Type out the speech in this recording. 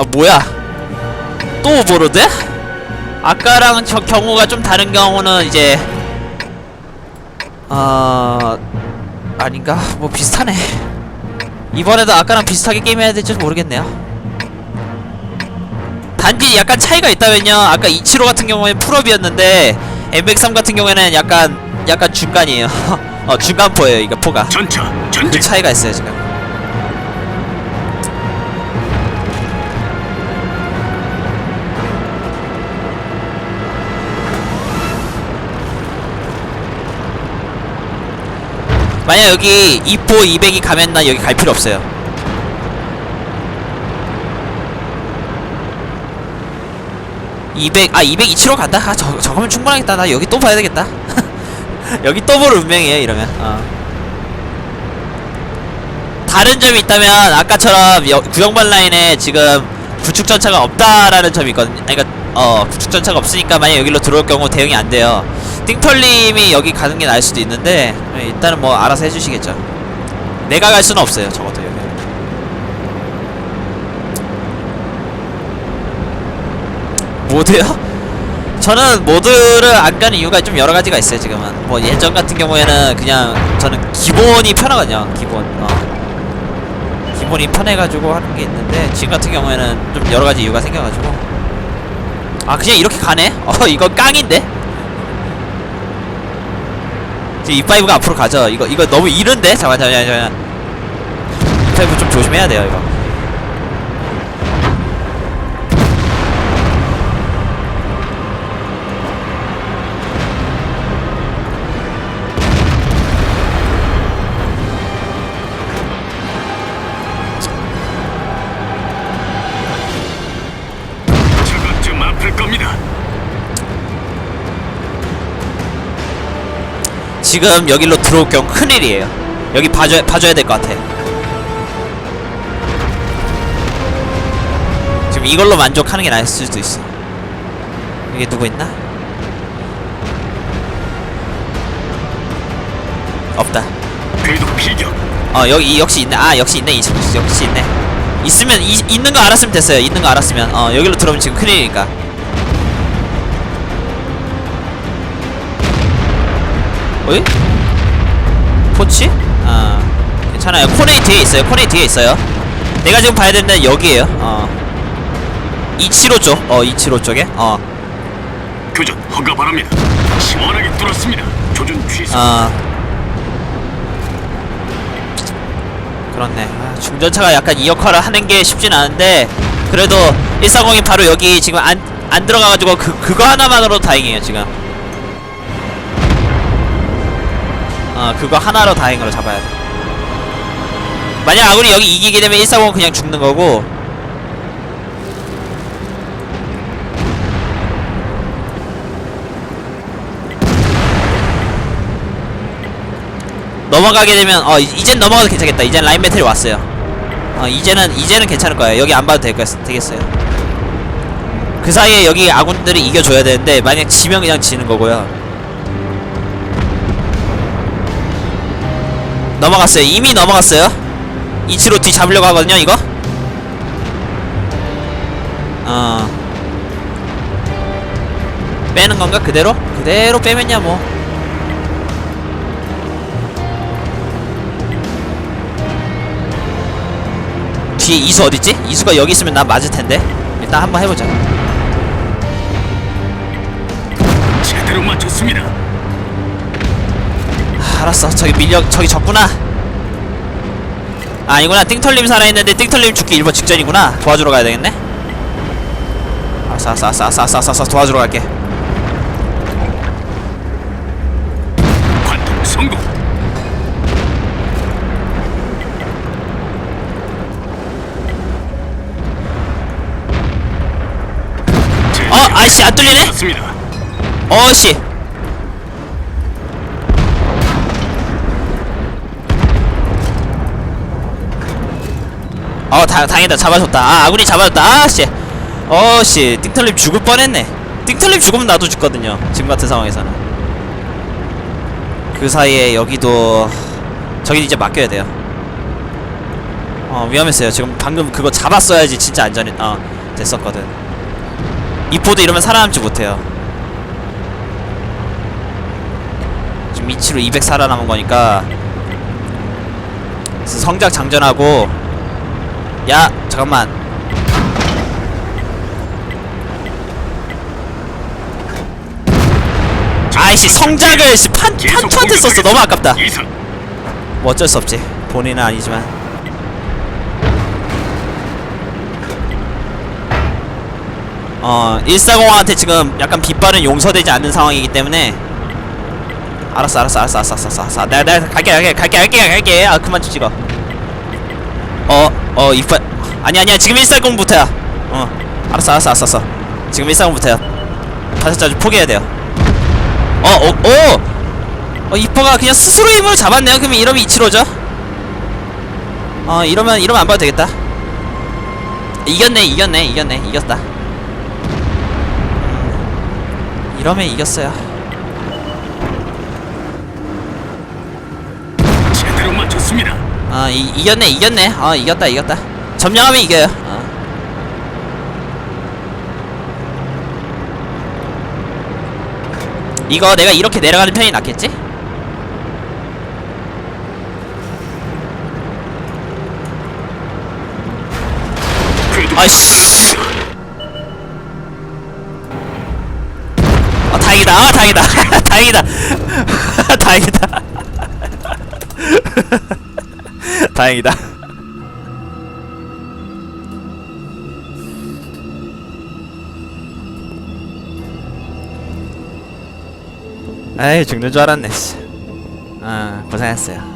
아 뭐야? 또 오버로드? 아까랑 저 경우가 좀 다른 경우는 이제 아 아닌가? 뭐 비슷하네. 이번에도 아까랑 비슷하게 게임해야 될지 모르겠네요. 단지 약간 차이가 있다면요. 아까 이치로 같은 경우에는 풀업이었는데 M103 같은 경우에는 약간 약간 중간이에요. 어 중간포예요 이거 포가. 전차 그 차이가 있어요 지금 만약 여기 2포 200이 가면 나 여기 갈 필요 없어요 (200) 아 227호 간다? 아 저, 저거면 충분하겠다 나 여기 또 봐야 되겠다 여기 또 볼 운명이에요 이러면 어. 다른 점이 있다면 아까처럼 여, 구형발 라인에 지금 구축 전차가 없다라는 점이 있거든요. 그러니까 어 구축 전차가 없으니까 만약 여기로 들어올 경우 대응이 안 돼요. 띵털님이 여기 가는 게 나을 수도 있는데 예, 일단은 뭐 알아서 해주시겠죠. 내가 갈 수는 없어요. 적어도 여기. 모드요? 저는 모드를 안 가는 이유가 좀 여러 가지가 있어요. 지금은 뭐 예전 같은 경우에는 그냥 저는 기본이 편하거든요. 기본. 어. 기본이 편해가지고 하는 게 있는데 지금 같은 경우에는 좀 여러 가지 이유가 생겨가지고 아 그냥 이렇게 가네? 어 이거 깡인데? 지금 E5가 앞으로 가죠 이거 이거 너무 이른데? 잠깐 잠깐 잠깐 E5 좀 조심해야 돼요 이거 지금 여기로 들어올 경우 큰일이에요. 여기 봐줘야, 봐줘야 될 것 같아. 지금 이걸로 만족하는 게 나을 수도 있어. 여기 누구 있나? 없다. 어 여기 이- 역시 있네. 아 역시 있네. 역시 있네. 있으면 이, 있는 거 알았으면 됐어요. 있는 거 알았으면. 어 여기로 들어오면 지금 큰일이니까 어이? 포치? 아 괜찮아요. 코네이 뒤에 있어요. 코네이 뒤에 있어요. 내가 지금 봐야 되는 여기에요. 어. 275 쪽, 어 275 쪽에, 어, 교전 허가 바랍니다. 시원하게 뚫었습니다. 조준 취소. 어. 그렇네. 아, 중전차가 약간 이 역할을 하는 게 쉽진 않은데 그래도 140이 바로 여기 지금 안, 안 들어가가지고 그, 그거 하나만으로 다행이에요 지금 어 그거 하나로 다행으로 잡아야 돼. 만약 아군이 여기 이기게 되면 140은 그냥 죽는 거고. 넘어가게 되면 어 이- 이젠 넘어가도 괜찮겠다. 이젠 라인 메탈이 왔어요. 어 이제는 이제는 괜찮을 거예요. 여기 안 봐도 될 거, 되겠어요. 그 사이에 여기 아군들이 이겨줘야 되는데 만약 지면 그냥 지는 거고요 넘어갔어요. 이미 넘어갔어요. 이치로 뒤 잡으려고 하거든요 이거. 어. 빼는 건가? 그대로? 그대로 빼면야 뭐. 뒤에 이수 어딨지? 이수가 여기 있으면 나 맞을 텐데. 일단 한번 해보자. 제대로 맞췄습니다. 아, 알았어. 저기 밀려 저기 적구나. 아, 아니구나. 띵털님 살아있는데 띵털님 죽기 일본 직전이구나. 도와주러 가야 되겠네. 아싸 아싸 아싸 아싸 아싸 아싸 도와주러 갈게. 관통 성공. 어 아이씨 안 뚫리네? 어씨 어 다, 당했다. 잡아줬다. 아 아군이 잡아줬다. 아씨. 어씨. 띵털님 죽을 뻔했네. 띵털님 죽으면 나도 죽거든요. 지금 같은 상황에서는. 그 사이에 여기도 저기 이제 맡겨야 돼요. 어 위험했어요. 지금 방금 그거 잡았어야지 진짜 안전해. 어 됐었거든. 이포도 이러면 살아남지 못해요. 지금 미치로 200 살아남은 거니까 성작 장전하고 야 잠깐만. 아이씨 성작을 씨, 판, 계속 판초한테 썼어. 너무 아깝다. 뭐 어쩔 수 없지. 본인은 아니지만. 어 140한테 지금 약간 빗발은 용서되지 않는 상황이기 때문에. 알았어 알았어 알았어 알았어 알았어 알았어. 내가 내가 갈게 갈게 갈게 갈게 갈게. 아 그만 좀 찍어 어 어 이빨 아니 아니야 지금 140부터야 어 알았어 알았어 알았어 알았어 지금 140부터야 다섯 자주 포기해야 돼요 어어오 어, 이뻐가 그냥 스스로 힘을 잡았네요. 그러면 이러면 이치로죠? 어, 이러면, 이러면 안 봐도 되겠다. 이겼네, 이겼네, 이겼네, 이겼다. 음, 이러면 이겼어요. 제대로 맞췄습니다. 아, 이, 이겼네, 이겼네. 어, 이겼다, 이겼다. 점령하면 이겨요. 어. 이거 내가 이렇게 내려가는 편이 낫겠지? 아이씨. 아 다행이다 아 다행이다 다행이다 다행이다 다행이다 에이 죽는 줄 알았네 씨. 아 고생했어요